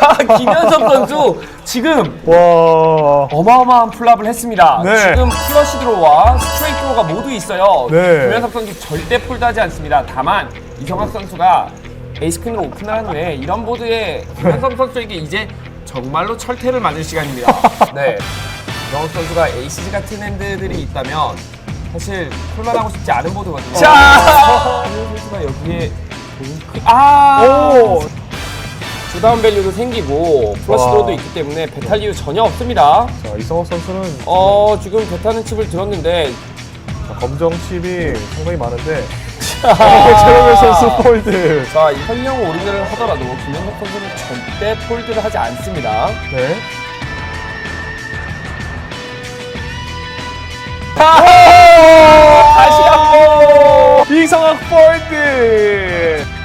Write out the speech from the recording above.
아, 김현석 선수 지금 와. 어마어마한 풀랍을 했습니다. 네. 지금 플러시 드로우와 스트레이트 드로우가 모두 있어요. 네. 김현석 선수 절대 폴드하지 않습니다. 다만 이성학 선수가 에이스퀸으로 오픈을 한 후에 이런 보드에 김현석 선수에게 이제 정말로 철퇴를 맞을 시간입니다. 네. 이성학 선수가 에이시즈 같은 핸드들이 있다면 사실 폴만하고 싶지 않은 보드거든요. 자! 김현석 선수가 여기에 동- 아! 오. 주다운 밸류도 생기고 플러시 와. 드로우도 있기 때문에 배탈 이유 전혀 없습니다. 자, 이성호 선수는 어 지금 배타는 칩을 들었는데 자, 검정 칩이 상당히 많은데. 최영일 선수 폴드. 자, 이 설령 올인을 하더라도 김현석 선수는 절대 폴드를 하지 않습니다. 네. 다시 한번 이성학 폴드.